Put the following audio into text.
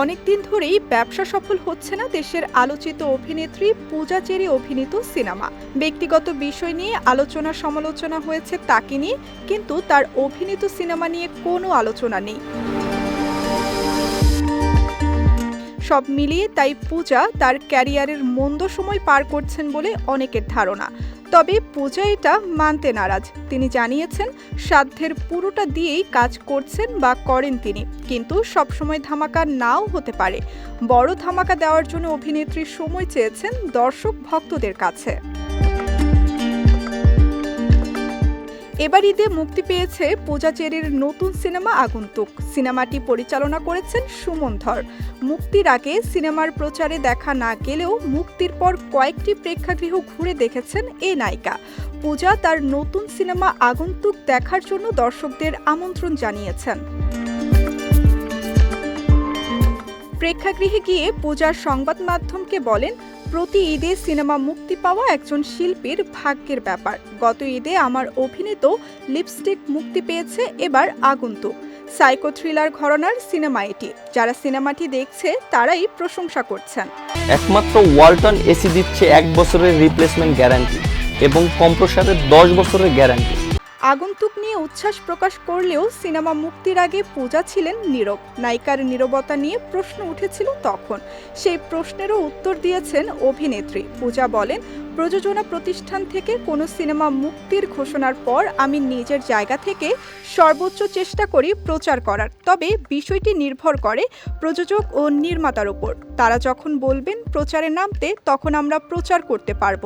অনেকদিন ধরেই ব্যবসা সফল হচ্ছে না দেশের আলোচিত অভিনেত্রী পূজা চেরি অভিনীত সিনেমা। ব্যক্তিগত বিষয় নিয়ে আলোচনা সমালোচনা হয়েছে তাকে নিয়ে, কিন্তু তার অভিনীত সিনেমা নিয়ে কোনো আলোচনা নেই। সব মিলিয়ে তাই পূজা তার ক্যারিয়ারের মন্দ সময় পার করছেন বলে অনেকের ধারণা। তবে পূজা এটা মানতে নারাজ। তিনি জানিয়েছেন, সাধ্যের পুরোটা দিয়েই কাজ করছেন বা করেন তিনি, কিন্তু সবসময় ধামাকা নাও হতে পারে। বড় ধামাকা দেওয়ার জন্য অভিনেত্রী সময় চেয়েছেন দর্শক ভক্তদের কাছে। এবার ঈদে মুক্তি পেয়েছে পূজা চেরির নতুন সিনেমা আগন্তুক। সিনেমাটি পরিচালনা করেছেন সুমন ধর। মুক্তির আগে সিনেমার প্রচারে দেখা না গেলেও মুক্তির পর কয়েকটি প্রেক্ষাগৃহ ঘুরে দেখেছেন এ নায়িকা। পূজা তার নতুন সিনেমা আগন্তুক দেখার জন্য দর্শকদের আমন্ত্রণ জানিয়েছেন। প্রেক্ষাগৃহে গিয়ে পূজার সংবাদ মাধ্যমকে বলেন, প্রতি ঈদে সিনেমা মুক্তি পাওয়া একজন শিল্পীর ভাগ্যের ব্যাপার। গত ঈদে আমার অভিনীত লিপস্টিক মুক্তি পেয়েছে এবার আগন্তুক। সাইকো থ্রিলার ঘরনার সিনেমা এটি। যারা সিনেমাটি দেখছে, তারাই প্রশংসা করছেন। একমাত্র ওয়ালটন এসি দিচ্ছে এক বছরের রিপ্লেসমেন্ট গ্যারান্টি এবং কম্প্রসারের দশ বছরের গ্যারান্টি আগন্তুক নিয়ে উচ্ছ্বাস প্রকাশ করলেও সিনেমা মুক্তির আগে পূজা ছিলেন নীরব। নায়িকার নীরবতা নিয়ে প্রশ্ন উঠেছিল তখন। সেই প্রশ্নেরও উত্তর দিয়েছেন অভিনেত্রী। পূজা বলেন, প্রযোজনা প্রতিষ্ঠান থেকে কোনো সিনেমা মুক্তির ঘোষণার পর আমি নিজের জায়গা থেকে সর্বোচ্চ চেষ্টা করি প্রচার করার। তবে বিষয়টি নির্ভর করে প্রযোজক ও নির্মাতার উপর। তারা যখন বলবেন প্রচারে নামতে, তখন আমরা প্রচার করতে পারব।